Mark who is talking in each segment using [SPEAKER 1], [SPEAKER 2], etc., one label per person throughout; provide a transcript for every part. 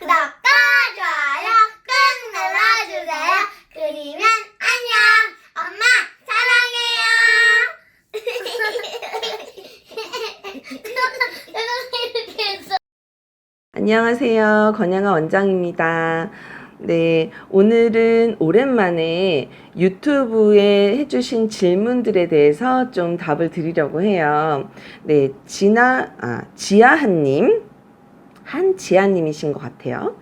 [SPEAKER 1] 구독과 좋아요 꾹 눌러주세요. 그리면 안녕. 엄마 사랑해요.
[SPEAKER 2] 안녕하세요. 건양아 원장입니다. 네, 오늘은 오랜만에 유튜브에 해주신 질문들에 대해서 좀 답을 드리려고 해요. 네, 진아, 아, 지아한님, 한지아님이신 것 같아요.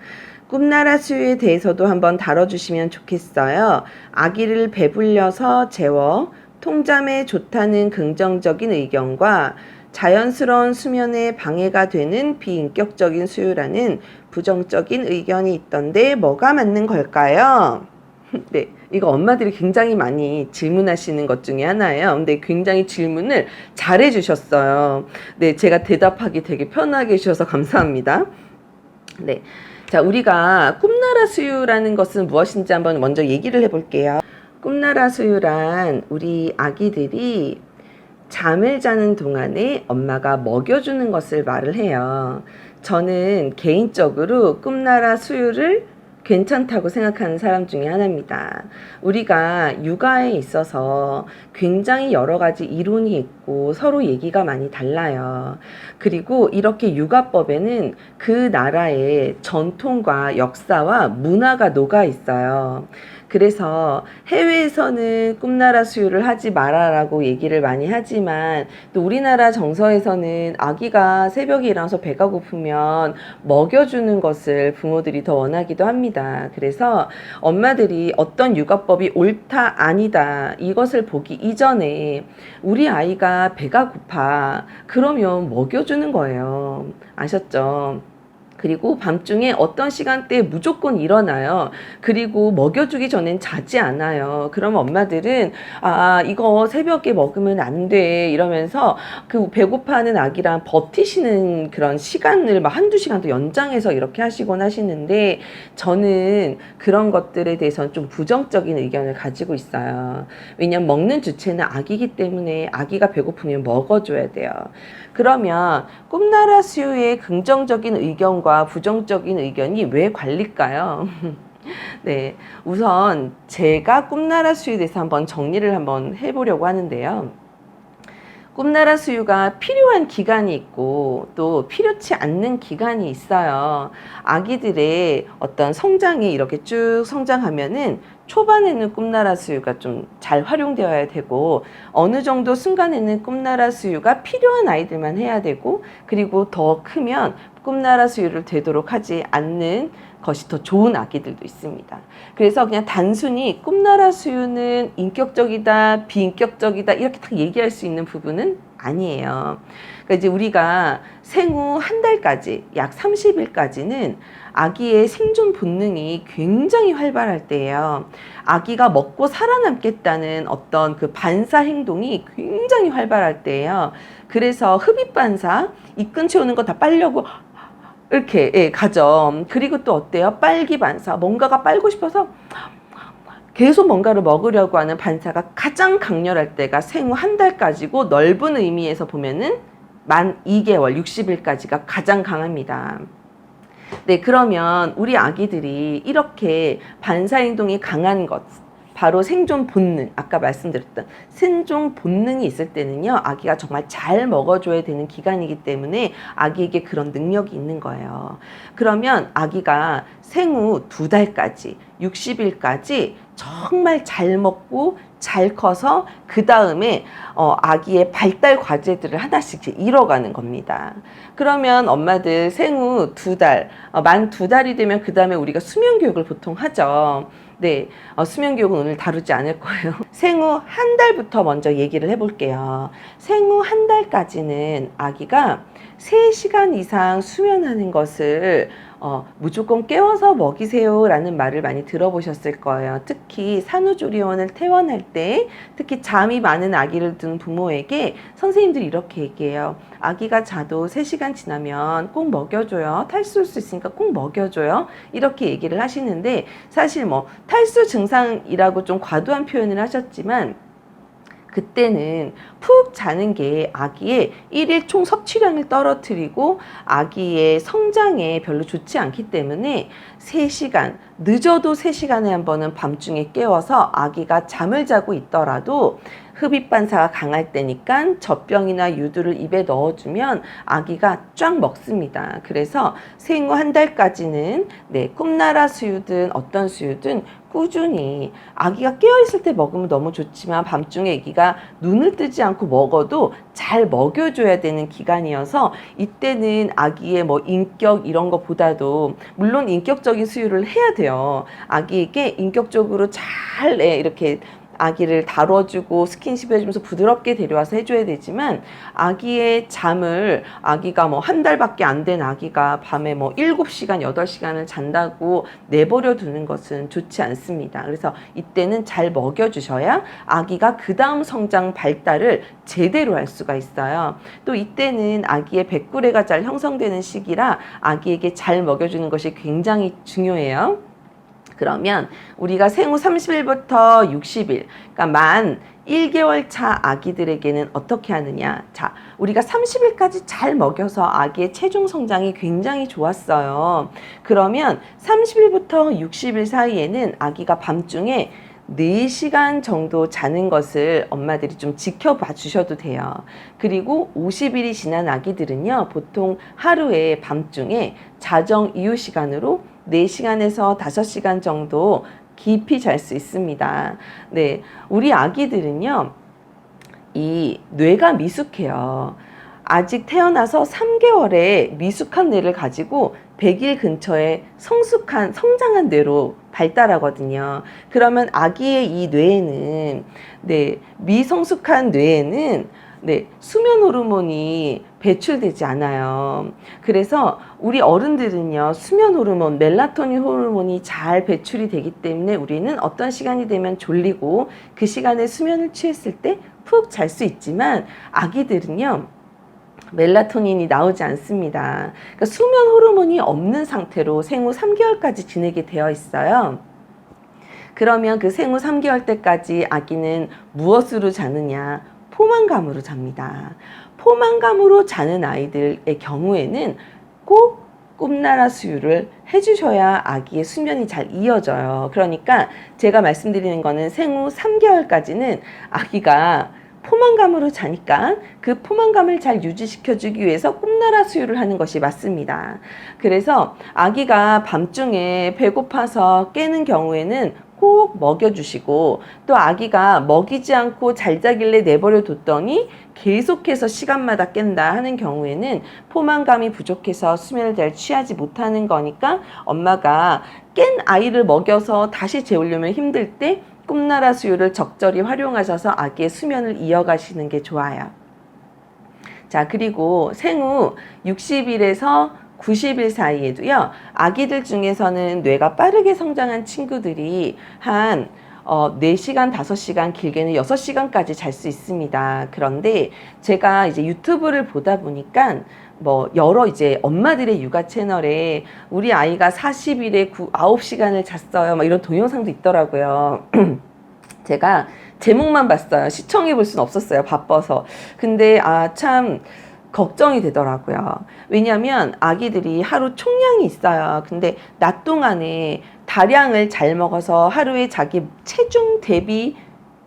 [SPEAKER 2] 꿈나라 수유에 대해서도 한번 다뤄주시면 좋겠어요. 아기를 배불려서 재워 통잠에 좋다는 긍정적인 의견과 자연스러운 수면에 방해가 되는 비인격적인 수유라는 부정적인 의견이 있던데 뭐가 맞는 걸까요? 네, 이거 엄마들이 굉장히 많이 질문하시는 것 중에 하나예요. 근데 굉장히 질문을 잘 해주셨어요. 네, 제가 대답하기 되게 편하게 해주셔서 감사합니다. 네. 자, 우리가 꿈나라 수유라는 것은 무엇인지 한번 먼저 얘기를 해볼게요. 꿈나라 수유란 우리 아기들이 잠을 자는 동안에 엄마가 먹여주는 것을 말을 해요. 저는 개인적으로 꿈나라 수유를 괜찮다고 생각하는 사람 중에 하나입니다. 우리가 육아에 있어서 굉장히 여러 가지 이론이 있고 서로 얘기가 많이 달라요. 그리고 이렇게 육아법에는 그 나라의 전통과 역사와 문화가 녹아 있어요. 그래서 해외에서는 꿈나라 수유를 하지 마라라고 얘기를 많이 하지만 또 우리나라 정서에서는 아기가 새벽에 일어나서 배가 고프면 먹여주는 것을 부모들이 더 원하기도 합니다. 그래서 엄마들이 어떤 육아법이 옳다 아니다 이것을 보기 이전에 우리 아이가 배가 고파 그러면 먹여주는 거예요. 아셨죠? 그리고 밤중에 어떤 시간대에 무조건 일어나요. 그리고 먹여주기 전엔 자지 않아요. 그러면 엄마들은 아 이거 새벽에 먹으면 안 돼 이러면서 그 배고파하는 아기랑 버티시는 그런 시간을 막 한두 시간 더 연장해서 이렇게 하시곤 하시는데 저는 그런 것들에 대해서는 좀 부정적인 의견을 가지고 있어요. 왜냐면 먹는 주체는 아기이기 때문에 아기가 배고프면 먹어줘야 돼요. 그러면 꿈나라 수유의 긍정적인 의견과 부정적인 의견이 왜 관릴까요? 네, 우선 제가 꿈나라 수유에 대해서 한번 정리를 한번 해보려고 하는데요. 꿈나라 수유가 필요한 기간이 있고 또 필요치 않는 기간이 있어요. 아기들의 어떤 성장이 이렇게 쭉 성장하면은 초반에는 꿈나라 수유가 좀 잘 활용되어야 되고 어느 정도 순간에는 꿈나라 수유가 필요한 아이들만 해야 되고 그리고 더 크면 꿈나라 수유를 되도록 하지 않는 것이 더 좋은 아기들도 있습니다. 그래서 그냥 단순히 꿈나라 수유는 인격적이다, 비인격적이다 이렇게 딱 얘기할 수 있는 부분은 아니에요. 그러니까 이제 우리가 생후 한 달까지 약 30일까지는 아기의 생존 본능이 굉장히 활발할 때예요. 아기가 먹고 살아남겠다는 어떤 그 반사 행동이 굉장히 활발할 때예요. 그래서 흡입 반사, 입 근처 오는 거 다 빨려고 이렇게 예, 가죠. 그리고 또 어때요? 빨기 반사. 뭔가가 빨고 싶어서 계속 뭔가를 먹으려고 하는 반사가 가장 강렬할 때가 생후 한 달까지고 넓은 의미에서 보면은 만 2개월, 60일까지가 가장 강합니다. 네, 그러면 우리 아기들이 이렇게 반사 행동이 강한 것, 바로 생존 본능, 아까 말씀드렸던 생존 본능이 있을 때는요, 아기가 정말 잘 먹어줘야 되는 기간이기 때문에 아기에게 그런 능력이 있는 거예요. 그러면 아기가 생후 두 달까지, 60일까지 정말 잘 먹고 잘 커서 그 다음에 어, 아기의 발달 과제들을 하나씩 이뤄가는 겁니다. 그러면 엄마들 생후 두 달, 어, 만 두 달이 되면 그 다음에 우리가 수면 교육을 보통 하죠. 네, 어, 수면 교육은 오늘 다루지 않을 거예요. 생후 한 달부터 먼저 얘기를 해볼게요. 생후 한 달까지는 아기가 3시간 이상 수면하는 것을 어, 무조건 깨워서 먹이세요라는 말을 많이 들어보셨을 거예요. 특히 산후조리원을 퇴원할 때, 특히 잠이 많은 아기를 둔 부모에게 선생님들이 이렇게 얘기해요. 아기가 자도 3시간 지나면 꼭 먹여줘요. 탈수일 수 있으니까 꼭 먹여줘요. 이렇게 얘기를 하시는데, 사실 뭐 탈수 증상이라고 좀 과도한 표현을 하셨지만, 그때는 푹 자는 게 아기의 일일 총 섭취량을 떨어뜨리고 아기의 성장에 별로 좋지 않기 때문에 3시간, 늦어도 3시간에 한 번은 밤중에 깨워서 아기가 잠을 자고 있더라도 흡입 반사가 강할 때니까 젖병이나 유두를 입에 넣어주면 아기가 쫙 먹습니다. 그래서 생후 한 달까지는 네, 꿈나라 수유든 어떤 수유든 꾸준히 아기가 깨어있을 때 먹으면 너무 좋지만 밤중에 아기가 눈을 뜨지 않고 먹어도 잘 먹여줘야 되는 기간이어서 이때는 아기의 뭐 인격 이런 것보다도 물론 인격적인 수유를 해야 돼요. 아기에게 인격적으로 잘 네, 이렇게 아기를 다뤄주고 스킨십 해주면서 부드럽게 데려와서 해줘야 되지만 아기의 잠을 아기가 뭐 한 달밖에 안 된 아기가 밤에 뭐 7시간, 8시간을 잔다고 내버려 두는 것은 좋지 않습니다. 그래서 이때는 잘 먹여주셔야 아기가 그 다음 성장 발달을 제대로 할 수가 있어요. 또 이때는 아기의 백구레가 잘 형성되는 시기라 아기에게 잘 먹여주는 것이 굉장히 중요해요. 그러면 우리가 생후 30일부터 60일, 그러니까 만 1개월 차 아기들에게는 어떻게 하느냐? 자, 우리가 30일까지 잘 먹여서 아기의 체중 성장이 굉장히 좋았어요. 그러면 30일부터 60일 사이에는 아기가 밤중에 4시간 정도 자는 것을 엄마들이 좀 지켜봐 주셔도 돼요. 그리고 50일이 지난 아기들은요, 보통 하루에 밤중에 자정 이후 시간으로 4시간에서 5시간 정도 깊이 잘 수 있습니다. 네. 우리 아기들은요, 이 뇌가 미숙해요. 아직 태어나서 3개월의 미숙한 뇌를 가지고 100일 근처에 성숙한, 성장한 뇌로 발달하거든요. 그러면 아기의 이 뇌에는, 네, 미성숙한 뇌에는 네, 수면 호르몬이 배출되지 않아요. 그래서 우리 어른들은요, 수면 호르몬, 멜라토닌 호르몬이 잘 배출이 되기 때문에 우리는 어떤 시간이 되면 졸리고 그 시간에 수면을 취했을 때 푹 잘 수 있지만 아기들은요, 멜라토닌이 나오지 않습니다. 그러니까 수면 호르몬이 없는 상태로 생후 3개월까지 지내게 되어 있어요. 그러면 그 생후 3개월 때까지 아기는 무엇으로 자느냐? 포만감으로 잡니다. 포만감으로 자는 아이들의 경우에는 꼭 꿈나라 수유를 해주셔야 아기의 수면이 잘 이어져요. 그러니까 제가 말씀드리는 거는 생후 3개월까지는 아기가 포만감으로 자니까 그 포만감을 잘 유지시켜주기 위해서 꿈나라 수유를 하는 것이 맞습니다. 그래서 아기가 밤중에 배고파서 깨는 경우에는 꼭 먹여주시고 또 아기가 먹이지 않고 잘 자길래 내버려 뒀더니 계속해서 시간마다 깬다 하는 경우에는 포만감이 부족해서 수면을 잘 취하지 못하는 거니까 엄마가 깬 아이를 먹여서 다시 재우려면 힘들 때 꿈나라 수유를 적절히 활용하셔서 아기의 수면을 이어가시는 게 좋아요. 자, 그리고 생후 60일에서 90일 사이에도요, 아기들 중에서는 뇌가 빠르게 성장한 친구들이 한 어, 4시간, 5시간, 길게는 6시간까지 잘 수 있습니다. 그런데 제가 이제 유튜브를 보다 보니까 뭐 여러 이제 엄마들의 육아 채널에 우리 아이가 40일에 9, 9시간을 잤어요. 막 이런 동영상도 있더라고요. 제가 제목만 봤어요. 시청해 볼 수는 없었어요. 바빠서. 근데 아, 참 걱정이 되더라고요. 왜냐하면 아기들이 하루 총량이 있어요. 근데 낮 동안에 다량을 잘 먹어서 하루에 자기 체중 대비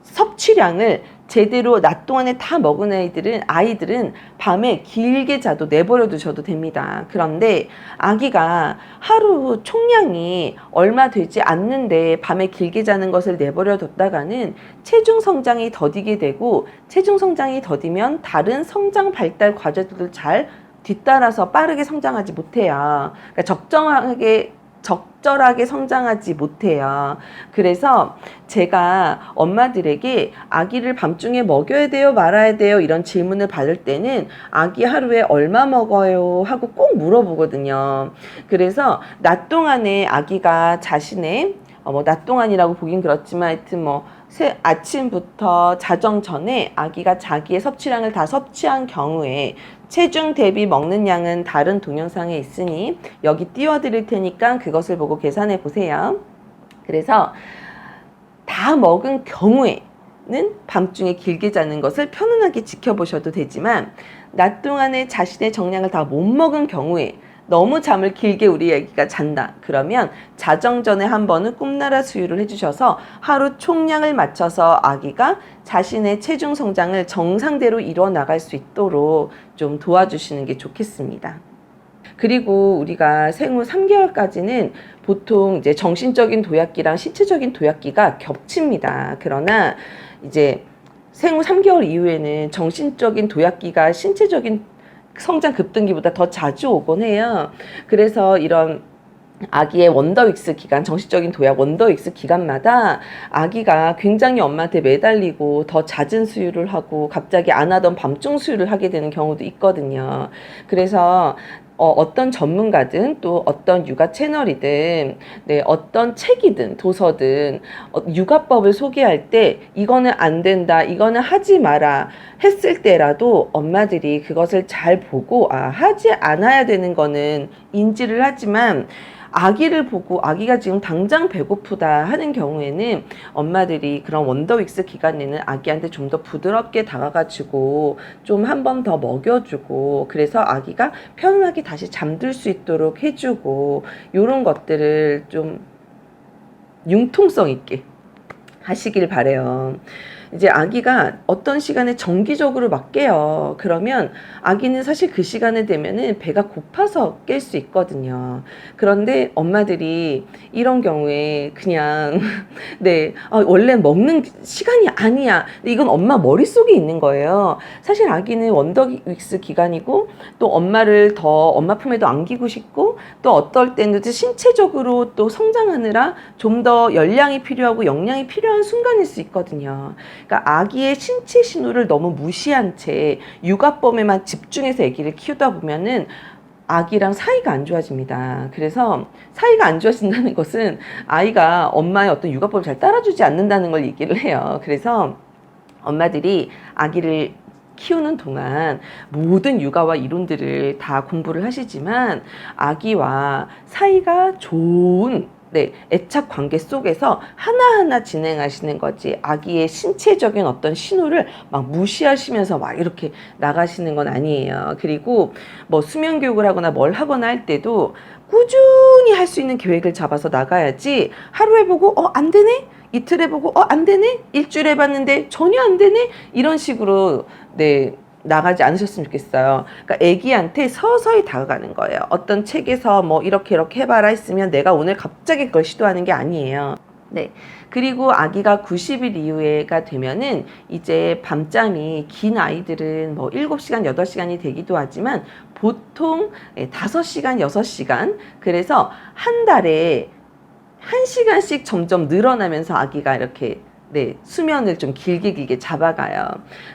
[SPEAKER 2] 섭취량을 제대로 낮 동안에 다 먹은 아이들은 아이들은 밤에 길게 자도 내버려 두셔도 됩니다. 그런데 아기가 하루 총량이 얼마 되지 않는데 밤에 길게 자는 것을 내버려 뒀다가는 체중 성장이 더디게 되고 체중 성장이 더디면 다른 성장 발달 과제들을 잘 뒤따라서 빠르게 성장하지 못해요. 그러니까 적정하게 적절하게 성장하지 못해요. 그래서 제가 엄마들에게 아기를 밤중에 먹여야 돼요, 말아야 돼요, 이런 질문을 받을 때는 아기 하루에 얼마 먹어요? 하고 꼭 물어보거든요. 그래서 낮 동안에 아기가 자신의 어, 뭐, 낮 동안이라고 보긴 그렇지만 하여튼 뭐, 새, 아침부터 자정 전에 아기가 자기의 섭취량을 다 섭취한 경우에 체중 대비 먹는 양은 다른 동영상에 있으니 여기 띄워드릴 테니까 그것을 보고 계산해 보세요. 그래서 다 먹은 경우에 밤중에 길게 자는 것을 편안하게 지켜보셔도 되지만 낮 동안에 자신의 정량을 다 못 먹은 경우에 너무 잠을 길게 우리 아기가 잔다. 그러면 자정 전에 한 번은 꿈나라 수유를 해주셔서 하루 총량을 맞춰서 아기가 자신의 체중 성장을 정상대로 이뤄 나갈 수 있도록 좀 도와주시는 게 좋겠습니다. 그리고 우리가 생후 3개월까지는 보통 이제 정신적인 도약기랑 신체적인 도약기가 겹칩니다. 그러나 이제 생후 3개월 이후에는 정신적인 도약기가 신체적인 성장 급등기보다 더 자주 오곤 해요. 그래서 이런 아기의 원더윅스 기간, 정신적인 도약 원더윅스 기간마다 아기가 굉장히 엄마한테 매달리고 더 잦은 수유를 하고 갑자기 안 하던 밤중 수유를 하게 되는 경우도 있거든요. 그래서 어, 떤 전문가든 또 어떤 육아 채널이든 네, 어떤 책이든 도서든 어, 육아법을 소개할 때 이거는 안 된다, 이거는 하지 마라 했을 때라도 엄마들이 그것을 잘 보고 아, 하지 않아야 되는 거는 인지를 하지만 아기를 보고 아기가 지금 당장 배고프다 하는 경우에는 엄마들이 그런 원더윅스 기간에는 아기한테 좀 더 부드럽게 다가가지고 좀 한 번 더 먹여주고 그래서 아기가 편안하게 다시 잠들 수 있도록 해주고 이런 것들을 좀 융통성 있게 하시길 바래요. 이제 아기가 어떤 시간에 정기적으로 막 깨요. 그러면 아기는 사실 그 시간에 되면은 배가 고파서 깰 수 있거든요. 그런데 엄마들이 이런 경우에 그냥 네 아, 원래 먹는 시간이 아니야. 이건 엄마 머릿속에 있는 거예요. 사실 아기는 원더윅스 기간이고 또 엄마를 더 엄마 품에도 안기고 싶고 또 어떨 때는 신체적으로 또 성장하느라 좀 더 열량이 필요하고 영양이 필요한 순간일 수 있거든요. 그러니까 아기의 신체 신호를 너무 무시한 채 육아법에만 집중해서 아기를 키우다 보면은 아기랑 사이가 안 좋아집니다. 그래서 사이가 안 좋아진다는 것은 아이가 엄마의 어떤 육아법을 잘 따라주지 않는다는 걸 얘기를 해요. 그래서 엄마들이 아기를 키우는 동안 모든 육아와 이론들을 다 공부를 하시지만 아기와 사이가 좋은 네, 애착 관계 속에서 하나하나 진행하시는 거지. 아기의 신체적인 어떤 신호를 막 무시하시면서 막 이렇게 나가시는 건 아니에요. 그리고 뭐 수면 교육을 하거나 뭘 하거나 할 때도 꾸준히 할 수 있는 계획을 잡아서 나가야지 하루 해보고 어, 안 되네? 이틀 해보고 어, 안 되네? 일주일 해봤는데 전혀 안 되네? 이런 식으로 네, 나가지 않으셨으면 좋겠어요. 그러니까 아기한테 서서히 다가가는 거예요. 어떤 책에서 뭐 이렇게 이렇게 해봐라 했으면 내가 오늘 갑자기 그걸 시도하는 게 아니에요. 네. 그리고 아기가 90일 이후에가 되면은 이제 밤잠이 긴 아이들은 뭐 7시간, 8시간이 되기도 하지만 보통 5시간, 6시간. 그래서 한 달에 한 시간씩 점점 늘어나면서 아기가 이렇게 네, 수면을 좀 길게 길게 잡아가요.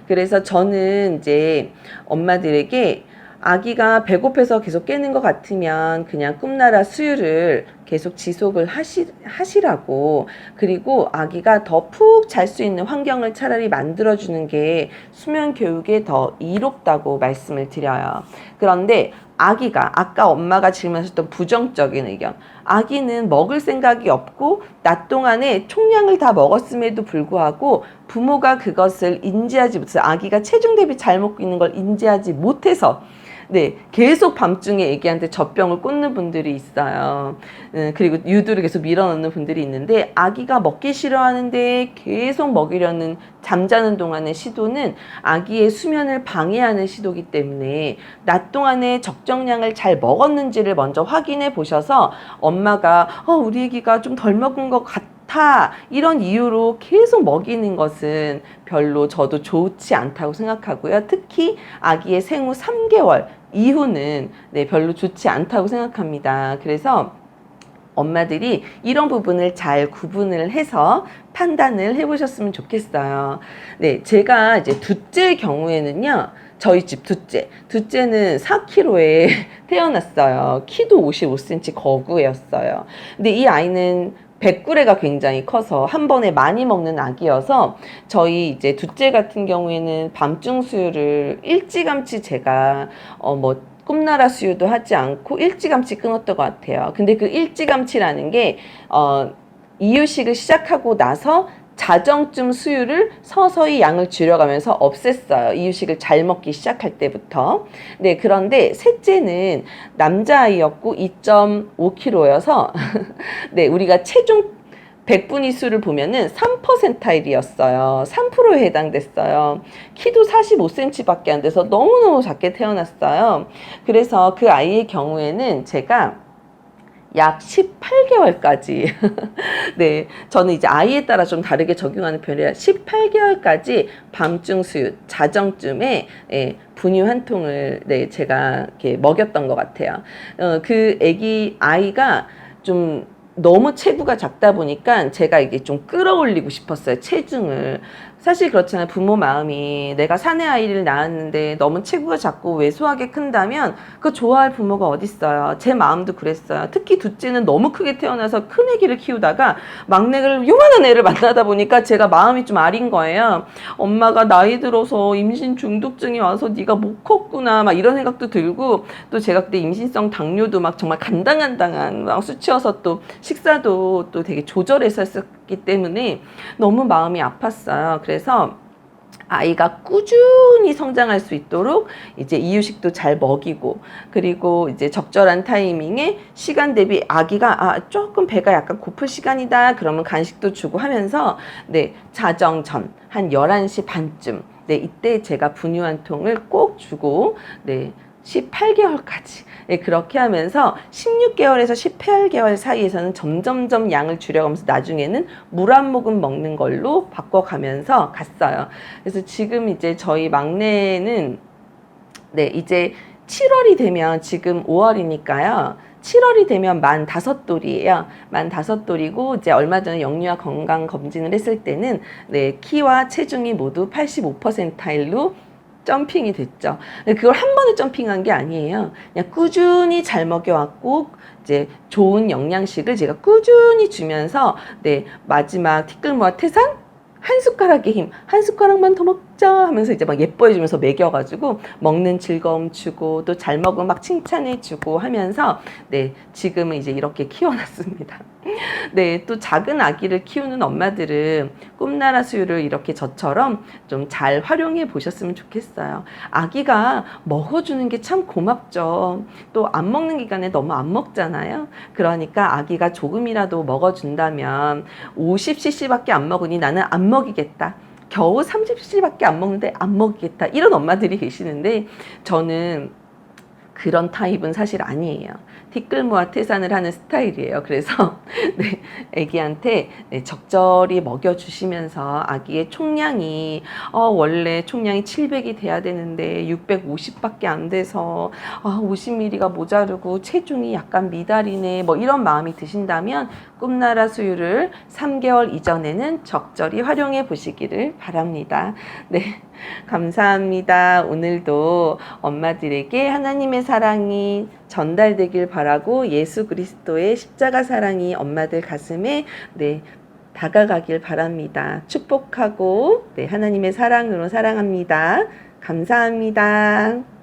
[SPEAKER 2] 그래서 저는 이제 엄마들에게 아기가 배고파서 계속 깨는 것 같으면 그냥 꿈나라 수유를 계속 지속을 하시, 하시라고 그리고 아기가 더 푹 잘 수 있는 환경을 차라리 만들어주는 게 수면 교육에 더 이롭다고 말씀을 드려요. 그런데 아기가 아까 엄마가 질문하셨던 부정적인 의견. 아기는 먹을 생각이 없고 낮 동안에 총량을 다 먹었음에도 불구하고 부모가 그것을 인지하지 못해서 아기가 체중 대비 잘 먹고 있는 걸 인지하지 못해서 네, 계속 밤중에 애기한테 젖병을 꽂는 분들이 있어요. 음, 그리고 유두를 계속 밀어넣는 분들이 있는데 아기가 먹기 싫어하는데 계속 먹이려는 잠자는 동안의 시도는 아기의 수면을 방해하는 시도기 때문에 낮 동안에 적정량을 잘 먹었는지를 먼저 확인해 보셔서 엄마가 어, 우리 애기가 좀 덜 먹은 것 같아. 다 이런 이유로 계속 먹이는 것은 별로 저도 좋지 않다고 생각하고요. 특히 아기의 생후 3개월 이후는 네, 별로 좋지 않다고 생각합니다. 그래서 엄마들이 이런 부분을 잘 구분을 해서 판단을 해보셨으면 좋겠어요. 네, 제가 이제 둘째 경우에는요, 저희 집 둘째. 둘째는 4kg에 태어났어요. 키도 55cm 거구였어요. 근데 이 아이는 백구레가 굉장히 커서 한 번에 많이 먹는 아기여서 저희 이제 둘째 같은 경우에는 밤중 수유를 일찌감치 제가 어뭐 꿈나라 수유도 하지 않고 일찌감치 끊었던 것 같아요. 근데 그 일찌감치라는 게 어 이유식을 시작하고 나서 자정쯤 수유를 서서히 양을 줄여가면서 없앴어요. 이유식을 잘 먹기 시작할 때부터. 네, 그런데 셋째는 남자아이였고 2.5kg여서 네, 우리가 체중 100분위 수를 보면은 3%타일이었어요. 3%에 해당됐어요. 키도 45cm밖에 안 돼서 너무너무 작게 태어났어요. 그래서 그 아이의 경우에는 제가 약 18개월까지 네 저는 이제 아이에 따라 좀 다르게 적용하는 편이라 18개월까지 밤중 수유 자정쯤에 예, 분유 한 통을 네 제가 이렇게 먹였던 것 같아요. 어, 그 아기 아이가 좀 너무 체구가 작다 보니까 제가 이게 좀 끌어올리고 싶었어요 체중을 사실 그렇잖아요. 부모 마음이 내가 사내 아이를 낳았는데 너무 체구가 작고 왜소하게 큰다면 그 좋아할 부모가 어딨어요? 제 마음도 그랬어요. 특히 둘째는 너무 크게 태어나서 큰 애기를 키우다가 막내를 요만한 애를 만나다 보니까 제가 마음이 좀 아린 거예요. 엄마가 나이 들어서 임신 중독증이 와서 네가 못 컸구나 막 이런 생각도 들고 또 제가 그때 임신성 당뇨도 막 정말 간당간당한 막 수치여서 또 식사도 또 되게 조절해서 했었 기 때문에 너무 마음이 아팠어요. 그래서 아이가 꾸준히 성장할 수 있도록 이제 이유식도 잘 먹이고 그리고 이제 적절한 타이밍에 시간 대비 아기가 아 조금 배가 약간 고플 시간이다 그러면 간식도 주고 하면서 네 자정 전한 11시 반쯤 네 이때 제가 분유 한 통을 꼭 주고 네 18개월까지 네, 그렇게 하면서 16개월에서 18개월 사이에서는 점점점 양을 줄여가면서 나중에는 물 한 모금 먹는 걸로 바꿔가면서 갔어요. 그래서 지금 이제 저희 막내는 네 이제 7월이 되면 지금 5월이니까요. 7월이 되면 만 다섯 돌이에요. 만 다섯 돌이고 이제 얼마 전에 영유아 건강 검진을 했을 때는 네 키와 체중이 모두 85%타일로 점핑이 됐죠. 그걸 한 번에 점핑한 게 아니에요. 그냥 꾸준히 잘 먹여왔고 이제 좋은 영양식을 제가 꾸준히 주면서 네 마지막 티끌모아 태산 한 숟가락의 힘, 한 숟가락만 더 먹자 하면서 이제 막 예뻐해 주면서 먹여가지고 먹는 즐거움 주고 또 잘 먹으면 막 칭찬해 주고 하면서 네 지금은 이제 이렇게 키워놨습니다. 네, 또 작은 아기를 키우는 엄마들은 꿈나라 수유를 이렇게 저처럼 좀 잘 활용해 보셨으면 좋겠어요. 아기가 먹어주는 게 참 고맙죠. 또 안 먹는 기간에 너무 안 먹잖아요. 그러니까 아기가 조금이라도 먹어준다면 50cc밖에 안 먹으니 나는 안 먹이겠다. 겨우 30cc밖에 안 먹는데 안 먹이겠다. 이런 엄마들이 계시는데 저는 그런 타입은 사실 아니에요. 티끌모아 태산을 하는 스타일이에요. 그래서 네, 아기한테 네, 적절히 먹여주시면서 아기의 총량이 어, 원래 총량이 700이 돼야 되는데 650밖에 안 돼서 아, 50ml가 모자르고 체중이 약간 미달이네 뭐 이런 마음이 드신다면 꿈나라 수유를 3개월 이전에는 적절히 활용해 보시기를 바랍니다. 네, 감사합니다. 오늘도 엄마들에게 하나님의 사랑이 전달되길 바라고 예수 그리스도의 십자가 사랑이 엄마들 가슴에 네, 다가가길 바랍니다. 축복하고 네, 하나님의 사랑으로 사랑합니다. 감사합니다.